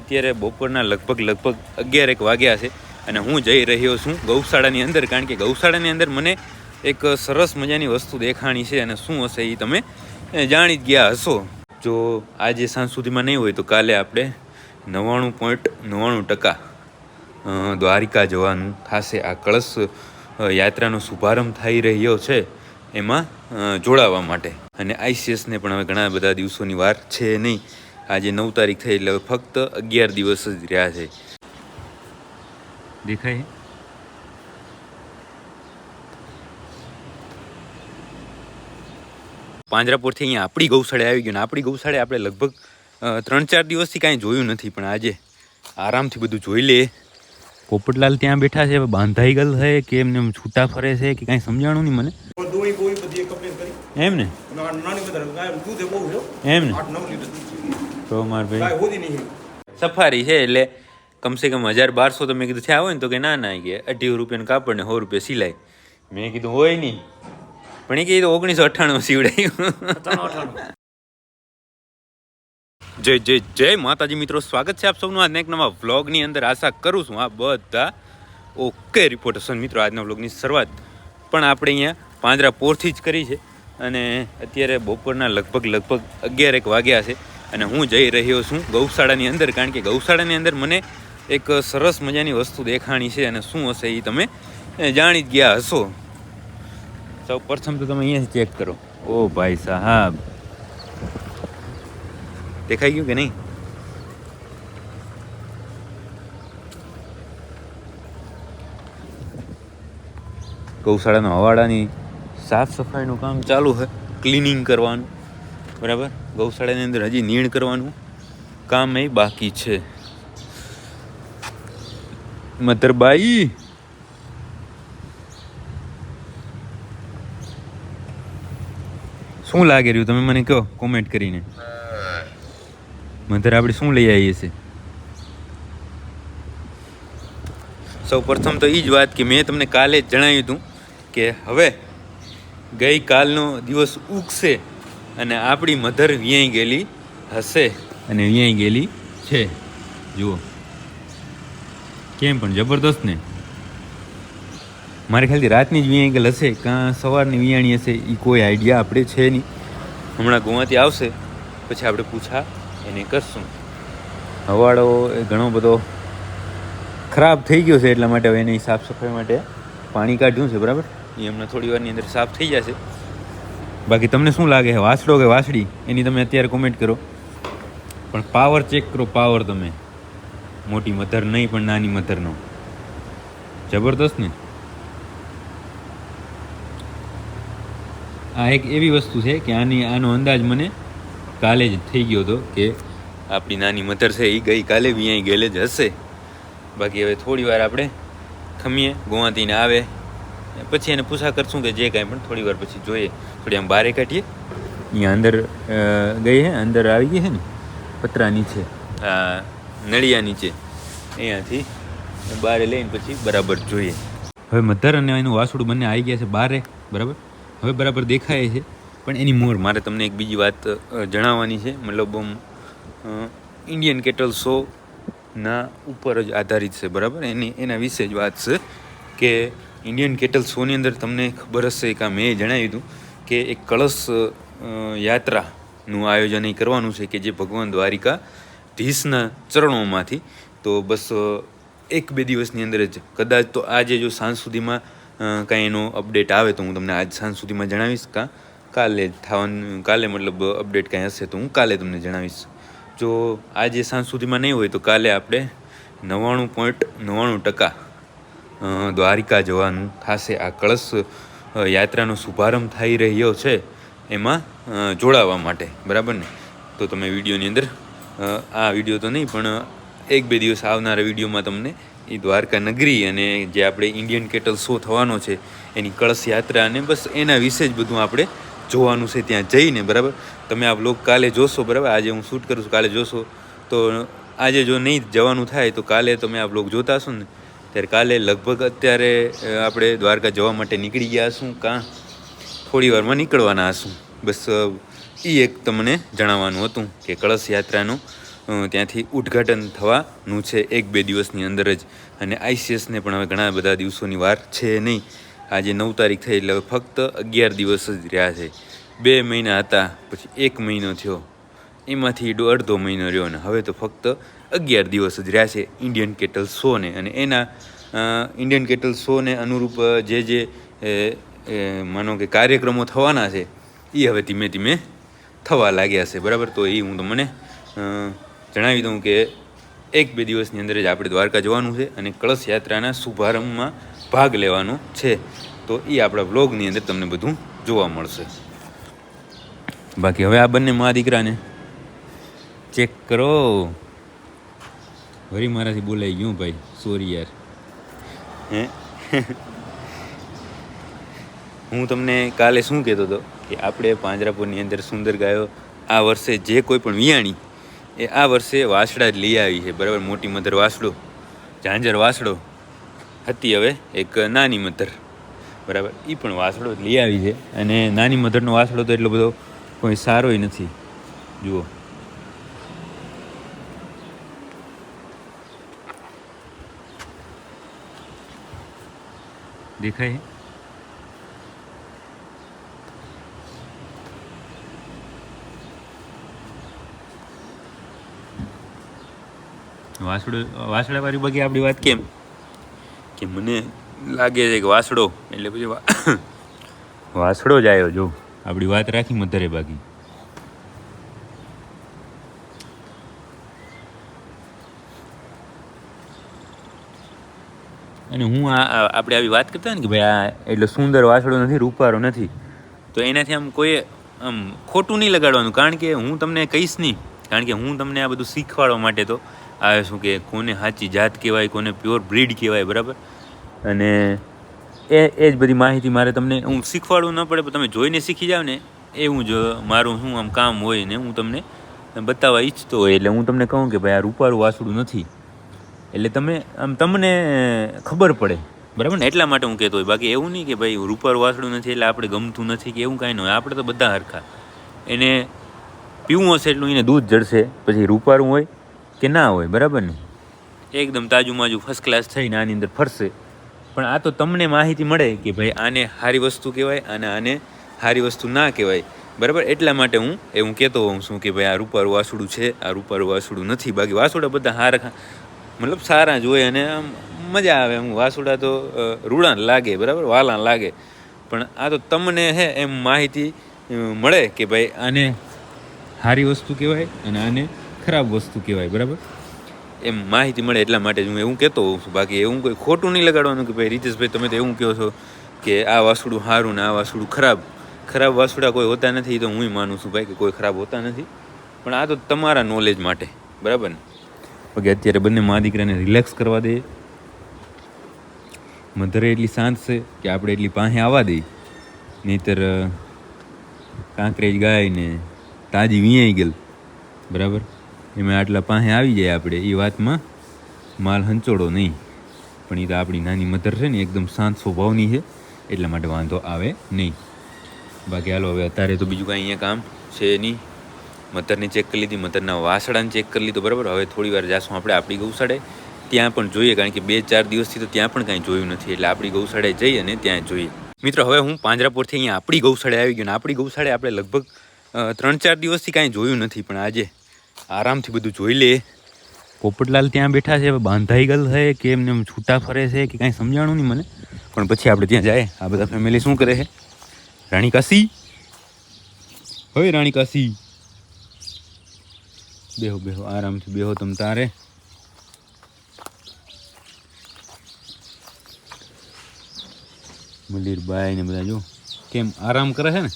અત્યારે બપોરના લગભગ લગભગ અગિયાર એક વાગ્યા છે અને હું જઈ રહ્યો છું ગૌશાળાની અંદર, કારણ કે ગૌશાળાની અંદર મને એક સરસ મજાની વસ્તુ દેખાણી છે અને શું હશે એ તમે જાણી જ ગયા હશો. જો આજે સાંજ સુધીમાં નહીં હોય તો કાલે આપણે નવ્વાણું પોઈન્ટ નવ્વાણું ટકા દ્વારિકા જવાનું થશે. આ કળશ યાત્રાનો શુભારંભ થઈ રહ્યો છે એમાં જોડાવા માટે. અને આઈસીએસને પણ હવે ઘણા બધા દિવસોની વાર છે નહીં. આજે નવ તારીખ થઈ એટલે હવે ફક્ત અગિયાર દિવસ જ રહ્યા છે. દેખાય? પાંજરાપોરથી અહીંયા આપણી ગૌશાળે આવી ગયું ને આપણી ગૌશાળે આપણે લગભગ ત્રણ ચાર દિવસથી કાંઈ જોયું નથી પણ આજે આરામથી બધું જોઈ લે પોપટલાલ ત્યાં બેઠા છે બાંધાઈ ગયેલ છે કે એમને છૂટા ફરે છે કે કાંઈ સમજાણું નહીં મને? એમ ને? અને આ નાની બધા ગાય દૂધે બહુ છે. હો. એમ ને? તો ભાઈ. સફારી છે એટલે કમસે કમ હજાર બારસો તો મેં કીધું થયા હોય ને તો કે ના ના કે અઢી રૂપિયાનું કાપડ ને સો રૂપિયા સિલાઈ. મેં કીધું હોય નહીં. પણ એ કે તો ઓગણીસો અઠ્ઠાણું સીવડાયું. જય જય જય માતાજી મિત્રો. સ્વાગત છે આપ સૌનું આજના એક નવા વ્લોગની અંદર. આશા કરું છું આ બધા ઓકે રિપોર્ટેશન. મિત્રો આજના વ્લોગની શરૂઆત પણ આપણે અહીંયા પાંજરા પોરથી જ કરી છે. અને અત્યારે બપોરના લગભગ લગભગ અગિયાર એક વાગ્યા છે. અને હું જઈ રહ્યો છું ગૌશાળાની અંદર, કારણ કે ગૌશાળાની અંદર મને એક સરસ મજાની વસ્તુ દેખાણી છે અને શું હશે એ તમે જાણી જ ગયા હશો. સૌ પ્રથમ તો તમે અહીંયા ચેક કરો. ઓ ભાઈ સાહેબ. દેખાઈ ગયું કે નહીં? ગૌશાળાના હવાડાની સાફ સફાઈનું કામ ચાલુ છે ક્લિનિંગ કરવાનું. બરાબર? ગૌશાળાની અંદર હજી નીણ કરવાનું કામ એ બાકી છે. મધરબાઈ! શું લાગે રહ્યું? તમે મને કહો કોમેન્ટ કરીને. મધર, આપણે શું લઈ આવીએ છીએ? સૌ પ્રથમ તો એ જ વાત કે મેં તમને કાલે જ જણાવ્યું હતું કે હવે ગઈકાલનો દિવસ ઉગશે. અને આપણી મધર વ્યાઈ ગયેલી હશે અને વ્યાઈ ગયેલી છે. જુઓ. કેમ પણ જબરદસ્ત ને. મારે ખાલી રાતની જ વિયાઈ ગયેલ હશે કાં સવારની વિયાણી હશે એ કોઈ આઈડિયા આપણે છે નહીં. હમણાં ગુવાથી આવશે, પછી આપણે પૂછા એને કરશું. હવાડો એ ઘણો બધો ખરાબ થઈ ગયો છે એટલા માટે હવે એની સાફ સફાઈ માટે પાણી કાઢ્યું છે, બરાબર? એ હમણાં થોડી વારની અંદર સાફ થઈ જશે. બાકી તમને શું લાગે? છે વાસડો કે વાસડી એની તમે અત્યારે કોમેન્ટ કરો. પણ પાવર ચેક કરો પાવર તમે. મોટી મધર નહીં, પણ નાની મધરનો. જબરદસ્ત ને? આ એક એવી વસ્તુ છે કે આની, આનો અંદાજ મને કાલે જ થઈ ગયો હતો કે આપણી નાની મધર છે એ ગઈ કાલે બી અહીં ગયેલે જ હશે. બાકી હવે થોડી વાર આપણે ખમીએ ગોવાતીને આવે. પછી એને પૂછા કરશું કે જે કાંઈ પણ થોડી વાર પછી જોઈએ. થોડી આમ બારે કાઢીએ. અહીંયા અંદર ગઈ હે અંદર આવી ગઈ છે ને? પતરા નીચે હા નળિયા નીચે અહીંયાથી બારે લઈને પછી બરાબર જોઈએ. હવે મધર અને એનું વાસુડું બંને આવી ગયા છે બારે બરાબર? હવે બરાબર દેખાય છે. પણ એની મોર મારે તમને એક બીજી વાત જણાવવાની છે. મતલબ ઇન્ડિયન કેટલ શો ના ઉપર જ આધારિત છે બરાબર? એની એના વિશે જ વાત છે કે ઇન્ડિયન કેટલ શોની અંદર તમને ખબર હશે કે મેં જણાવ્યું હતું કે એક કળશ યાત્રાનું આયોજન એ કરવાનું છે કે જે ભગવાન દ્વારિકા ધીસના ચરણોમાંથી, તો બસ એક બે દિવસની અંદર જ. કદાચ તો આજે જો સાંજ સુધીમાં કાંઈ એનો અપડેટ આવે તો હું તમને આજ સાંજ સુધીમાં જણાવીશ. કાં, કાલે થવાનું, કાલે મતલબ અપડેટ કાંઈ હશે તો હું કાલે તમને જણાવીશ. જો આજે સાંજ સુધીમાં નહીં હોય તો કાલે આપણે નવ્વાણું પોઈન્ટ નવ્વાણું ટકા દ્વારિકા જવાનું થશે. આ કળશ યાત્રાનો શુભારંભ થઈ રહ્યો છે એમાં જોડાવા માટે. બરાબર ને? તો તમે વિડીયોની અંદર આ વીડિયો તો નહીં, પણ એક બે દિવસ આવનારા વિડીયોમાં તમને એ દ્વારકા નગરી અને જે આપણે ઇન્ડિયન કેટલ શો થવાનો છે, એની કળશ યાત્રા અને બસ એના વિશે જ બધું આપણે જોવાનું છે ત્યાં જઈને, બરાબર? તમે આ બ્લોગ કાલે જોશો, બરાબર? આજે હું શૂટ કરું છું, કાલે જોશો. તો આજે જો નહીં જવાનું થાય, તો કાલે તમે આ બ્લોગ જોતા હશો ને ત્યારે કાલે લગભગ અત્યારે આપણે દ્વારકા જવા માટે નીકળી ગયા છું કાં? થોડી વારમાં નીકળવાના હશું. બસ એ એક તમને જણાવવાનું હતું કે કળશ યાત્રાનું ત્યાંથી ઉદ્ઘાટન થવાનું છે એક બે દિવસની અંદર જ. અને આઈસીએસને પણ હવે ઘણા બધા દિવસોની વાર છે નહીં. આજે નવ તારીખ થઈ એટલે ફક્ત અગિયાર દિવસ જ રહ્યા છે. બે મહિના હતા, પછી એક મહિનો થયો. એમાંથી અડધો મહિનો રહ્યો ને હવે તો ફક્ત અગિયાર દિવસ જ રહ્યા છે ઇન્ડિયન કેટલ શોને અને એના ઇન્ડિયન કેટલ શોને અનુરૂપ જે જે માનો કે કાર્યક્રમો થવાના છે એ હવે ધીમે ધીમે થવા લાગ્યા છે. બરાબર? તો એ હું તમને જણાવી દઉં કે એક બે દિવસની અંદર જ આપણે દ્વારકા જવાનું છે અને કળશ યાત્રાના શુભારંભમાં ભાગ લેવાનો છે. તો એ આપણા બ્લોગની અંદર તમને બધું જોવા મળશે. બાકી હવે આ બંને મા દીકરાને ચેક કરો. વરી મારાથી બોલાઈ ગયું ભાઈ. સોરી યાર. હે? હું તમને કાલે શું કહેતો હતો? કે આપણે પાંજરાપુરની અંદર સુંદર ગાયો આ વર્ષે જે કોઈ પણ વિયાણી, એ આ વર્ષે વાસડા જ લઈ આવી છે. બરાબર? મોટી મધર વાસડો, ઝાંઝર વાસડો, હતી હવે એક નાની મધર. બરાબર? એ પણ વાસડો જ લઈ આવી છે. અને નાની મધરનો વાસડો તો એટલો બધો કોઈ સારોય નથી. જુઓ. દેખાય? વાસડો વાસડાવાળી બગી આપણી વાત કેમ? કે મને લાગે છે કે વાસડો એટલે પછી વાસડો જ આવ્યો જો. આપણી વાત રાખી મધરે બાકી. અને હું આ આપણે આવી વાત કરતા ને કે ભાઈ આ એટલો સુંદર વાસડો નથી, રૂપારો નથી, તો એનાથી આમ કોઈ આમ ખોટું નહીં લગાડવાનું. કારણ કે હું તમને કહીશ નહીં. કારણ કે હું તમને આ બધું શીખવાડવા માટે તો આવે શું કે કોને સાચી જાત કહેવાય, કોને પ્યોર બ્રીડ કહેવાય, બરાબર? અને એ એ જ બધી માહિતી મારે તમને હું શીખવાડવું ન પડે, પણ તમે જોઈને શીખી જાવ ને એ હું જ મારું શું આમ કામ હોય ને, હું તમને બતાવવા ઈચ્છતો હોય. એટલે હું તમને કહું કે ભાઈ આ રૂપારું વાસડું નથી. એટલે તમે, આમ તમને ખબર પડે. બરાબર ને? એટલા માટે હું કહેતો હોય. બાકી એવું નહીં કે ભાઈ રૂપારું વાસડું નથી એટલે આપણે ગમતું નથી કે એવું કાંઈ ન હોય. આપણે તો બધા હરખા. એને પીવું હશે એટલું એને દૂધ જડશે પછી રૂપારું હોય કે ના હોય, બરાબર ને? એકદમ તાજું માજું ફર્સ્ટ ક્લાસ થઈને આની અંદર ફરશે. પણ આ તો તમને માહિતી મળે કે ભાઈ આને સારી વસ્તુ કહેવાય અને આને સારી વસ્તુ ના કહેવાય. બરાબર? એટલા માટે હું એવું કહેતો હોઉં છું કે ભાઈ આ રૂપારું વાસુડું છે, આ રૂપારું વાસુડું નથી. બાકી વાસુડા બધા હારખા. મતલબ સારા જ હોય અને આમ મજા આવે. એમ વાસુડા તો રૂડાન લાગે, બરાબર? વાલાન લાગે. પણ આ તો તમને હે એમ માહિતી મળે કે ભાઈ આને સારી વસ્તુ કહેવાય અને આને ખરાબ વસ્તુ કહેવાય, બરાબર? એમ માહિતી મળે એટલા માટે જ હું એવું કહેતો હોઉં છું. બાકી એવું કોઈ ખોટું નહીં લગાડવાનું કે ભાઈ, રીતેશભાઈ, તમે તો એવું કહો છો કે આ વાસુડું સારું ને આ વાસુડું ખરાબ. ખરાબ વાસુડા કોઈ હોતા નથી તો હું માનું છું ભાઈ કે કોઈ ખરાબ હોતા નથી. પણ આ તો તમારા નોલેજ માટે, બરાબર ને? બાકી અત્યારે બંને મા દીકરાને રિલેક્સ કરવા દે. મધરે એટલી શાંત છે કે આપણે એટલી પાસે આવવા દઈ નહીતર કાંકરેજ ગાય ને તાજી વીયાઈ ગયેલ. બરાબર? એમાં આટલા પાસે આવી જાય આપણે. એ વાતમાં માલ હંચોડો નહીં. પણ એ તો આપણી નાની મધર છે ને, એકદમ શાંત સ્વભાવની છે. એટલા માટે વાંધો આવે નહીં. બાકી હાલો, હવે અત્યારે તો બીજું કાંઈ અહીંયા કામ છે નહીં. મધરને ચેક કરી લીધી મધરના વાસડાને ચેક કરી લીધું, બરાબર? હવે થોડી વાર જાશું આપણે આપણી ગૌશાળે. ત્યાં પણ જોઈએ, કારણ કે બે ચાર દિવસથી તો ત્યાં પણ કાંઈ જોયું નથી, એટલે આપણી ગૌશાળાએ જઈ અને ત્યાં જોઈએ. મિત્રો, હવે હું પાંજરાપુરથી અહીંયા આપણી ગૌશાળે આવી ગયો ને આપણી ગૌશાળે આપણે લગભગ ત્રણ ચાર દિવસથી કાંઈ જોયું નથી, પણ આજે આરામથી બધું જોઈ લે પોપટલાલ ત્યાં બેઠા છે બાંધાઈ ગયેલ છે, કે એમને એમ છૂટા ફરે છે, કે કાંઈ સમજાણું નહીં મને. પણ પછી આપણે ત્યાં જાય, આ બધા ફેમિલી શું કરે છે? રાણી કાશી? હવે રાણી કાશી બેહો બેહો, આરામથી બેહો તમ તારે. મલીરબાઈ ને બધા જો, કેમ આરામ કરે છે ને?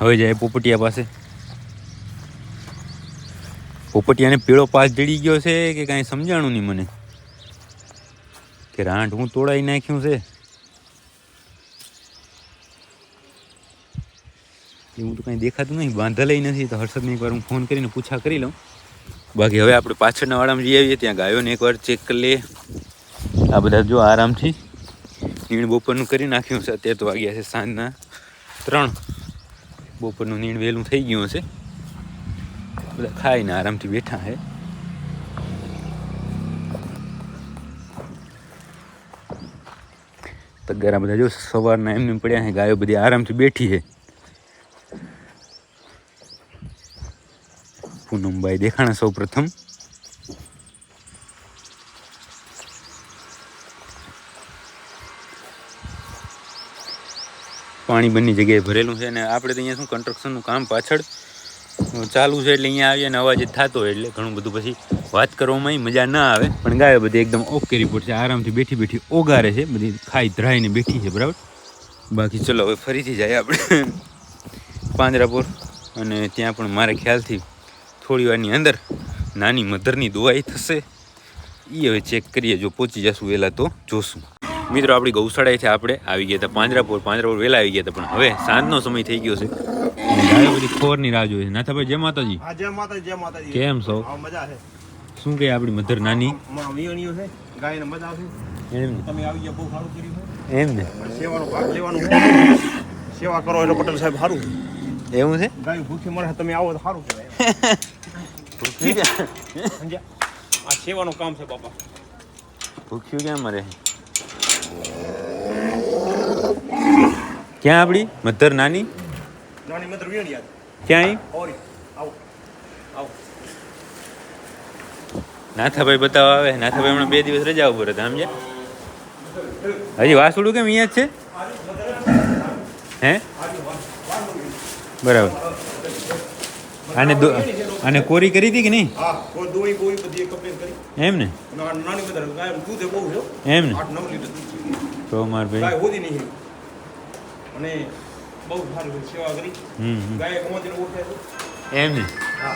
હવે જાય પોપટિયા પાસે. પોપટિયાને પીળો પાસ જડી ગયો છે કે કાંઈ સમજાણું નહીં મને? કે રાંઢ હું તોડાઈ નાખ્યું છે? એવું તો કંઈ દેખાતું નહીં, બાંધેલાય નથી, તો હર્ષદને એકવાર હું ફોન કરીને પૂછા કરી લઉં. બાકી હવે આપણે પાછળના વાળામાં જઈ આવીએ, ત્યાં ગાયોને એકવાર ચેક કરી લઈએ. આ બધા જો આરામથી નીણ બપોરનું કરી નાખ્યું છે. અત્યારે તો વાગ્યા છે સાંજના ત્રણ. બપોરનું નીણ વહેલું થઈ ગયું હશે. બધા ખાઈને આરામથી બેઠા છે. તગારા બધા જો સવારના એમને પડ્યા છે ગાયો બધી આરામથી બેઠી છે. પૂનમભાઈ દેખાણા સૌ પ્રથમ. પાણી બંને જગ્યાએ ભરેલું છે અને આપણે અહીંયા શું કન્સ્ટ્રક્શનનું કામ પાછળ ચાલુ છે એટલે અહીંયા આવીએ ને અવાજ થતો હોય એટલે ઘણું બધું પછી વાત કરવામાં મજા ના આવે. પણ ગાયો બધી એકદમ ઓકે રિપોર્ટ છે, આરામથી બેઠી બેઠી ઓગારે છે, બધી ખાઈ ધરાઈને બેઠી છે, બરાબર? બાકી ચલો હવે ફરીથી જાય આપણે. પાંજરાપુર અને ત્યાં પણ મારે ખ્યાલથી થોડી વારની અંદર નાની મધરની દુવાઈ થશે. એ હવે ચેક કરીએ, જો પહોંચી જશું વહેલા તો જોશું. મિત્રો, આપણી ગૌશાળાએથી આપણે, આવી ગયા હતા પાંજરાપુર પાંજરાપુર વહેલા આવી ગયા હતા, પણ હવે સાંજનો સમય થઈ ગયો છે. અને ગાયો બધી ખોરની રાહ જોઈએ છે. નાથાભાઈ જય માતાજી. હા જય માતાજી જય માતાજી. કેમ છો? મજા છે. શું કહે આપણી મધર નાની? માં છે. ગાયને મજા આવશે એમ ને. તમે આવી ગયા બહુ સારું કર્યું એમ ને. સેવાનો ભાગ લેવાનો સેવા કરો એટલે પટેલ સાહેબ સારું. એવું છે? ગાય ભૂખી મળે તમે આવો તો સારું કહેવાય. સમજ્યા? આ સેવાનું કામ છે બાપા. ભૂખ્યું કેમ મરે? ક્યાં આપણી મધર નાની? નાની મંદિર વિયણી યાદ ક્યાંય? ઓરી આવો આવો. નાથાભાઈ બતાવવા આવે. નાથાભાઈ હમણાં બે દિવસ રજા ઉપર હતા સમજ્યા? હજી વાસુડું કેમ અહીંયા જ છે? હે? બરાબર. આને આને કોરી કરી હતી કે નહીં? એમ ને. એમ ને. તો માર ભાઈ. અને બહુ સારી સેવા કરી. હમ હમ. ગાય ગોમતીને ઓળખે છે. એમ ને હા.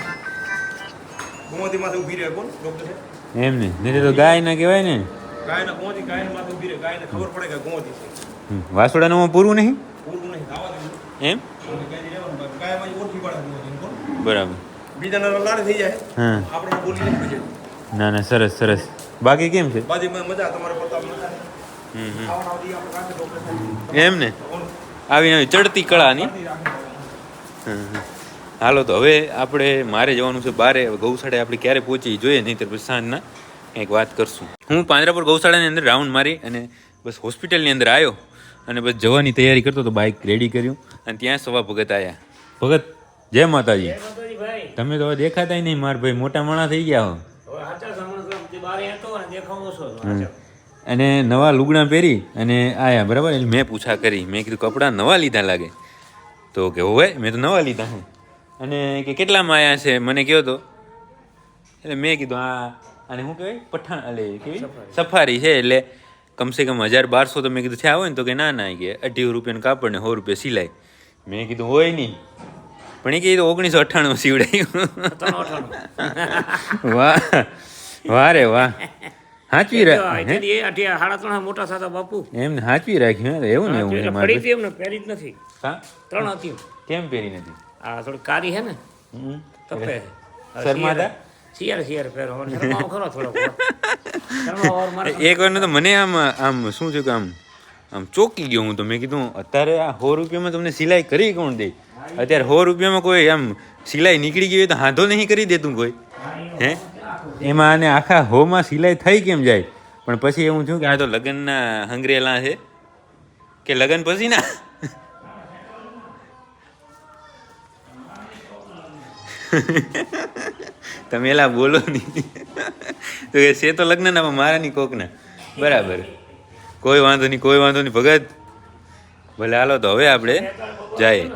ગોમતી માથે ઊભી રહે કોણ? ડોક્ટર છે. એમ ને નહીં તો ગાય ના કહેવાય ને. ગાયના ગોમતી ગાયના માથે ઊભી રહે. ગાયને ખબર પડે કે ગોમતી છે. હમ. વાસુડાનું પૂરું નહીં? પૂરું નહીં ખાવા દેવું એમ? અને ગાયને રહેવાનું બાકી. ગાયમાં ઓળખી પાડે ગોમતીને કોણ? બરાબર. બીજાના લાડ થઈ જાય. હા. આપણે બોલી નહીં પછી ના ના સરસ સરસ. બાકી કેમ છે? બાજુમાં મજા તમારે પ્રતાપ મજા હમ હમ. ખાવાના બધી આપણે રાખે ડોક્ટર સાહેબ. એમ ને આવી આવી ચડતી કળાની. હાલો તો હવે આપણે મારે જવાનું છે બારે. ગૌશાળાએ આપણે ક્યારે પહોંચી જોઈએ નહીં તો પછી સાંજના કંઈક વાત કરશું. હું પાંજરાપુર ગૌશાળાની અંદર રાઉન્ડ મારી અને બસ હોસ્પિટલની અંદર આવ્યો અને બસ જવાની તૈયારી કરતો તો બાઇક રેડી કર્યું અને ત્યાં સવા ભગત આવ્યા ભગત જય માતાજી. તમે તો હવે દેખાતા નહીં માર ભાઈ. મોટા માણા થઈ ગયા હો. અને નવા લુગડા પહેરી અને આયા બરાબર? એટલે મેં પૂછા કરી. મેં કીધું કપડાં નવા લીધા લાગે. તો કે હોય મેં તો નવા લીધા હું. અને કે કેટલામાં આવ્યા છે? મને કહ્યો તો. એટલે મેં કીધું આ અને શું કહેવાય પઠાણ એટલે કેવી? સફારી. છે એટલે કમસે કમ હજાર બારસો તો મેં કીધું થયા હોય ને તો કે ના ના. કે અઢીસો રૂપિયાનું કાપડ ને સો રૂપિયા સિલાઈ. મેં કીધું હોય નહીં પણ એ કીધું ઓગણીસો અઠ્ઠાણું સીવડાયું. વાહ વાહ રે વાહ. હાચવી રાખ મોટા થતા બાપુ. એમને હાચવી રાખ્યું એવું ને એવું એટલે ને મારે ફરી એમને પહેરી જ નથી. હા? ત્રણ હતી. કેમ પહેરી નથી? આ થોડી કારી હે ને હમ. તો પહેરે શિયાર શિયાળ. પહેરો. શરમાવો ખરો મારે. એક વાર તો મને આમ આમ શું છે કે આમ આમ ચોકી ગયો હું તો. મેં કીધું અત્યારે આ સો રૂપિયામાં તમને સિલાઈ કરી કોણ દે? અત્યારે સો રૂપિયામાં કોઈ આમ સિલાઈ નીકળી ગઈ હોય તો હાંધો નહીં કરી દેતું કોઈ. હે? એમાં આને આખા હોમાં સિલાઈ થઈ કેમ જાય? પણ પછી એવું થયું કે આ તો લગ્નના હંગરેલા છે. કે લગ્ન પછી ના? તમે એલા બોલો નહીં. તો કે છે તો લગ્ન ના મારા ની કોકના. બરાબર. કોઈ વાંધો નહીં, કોઈ વાંધો નહીં. ભગત, ભલે હાલો તો હવે આપણે જાય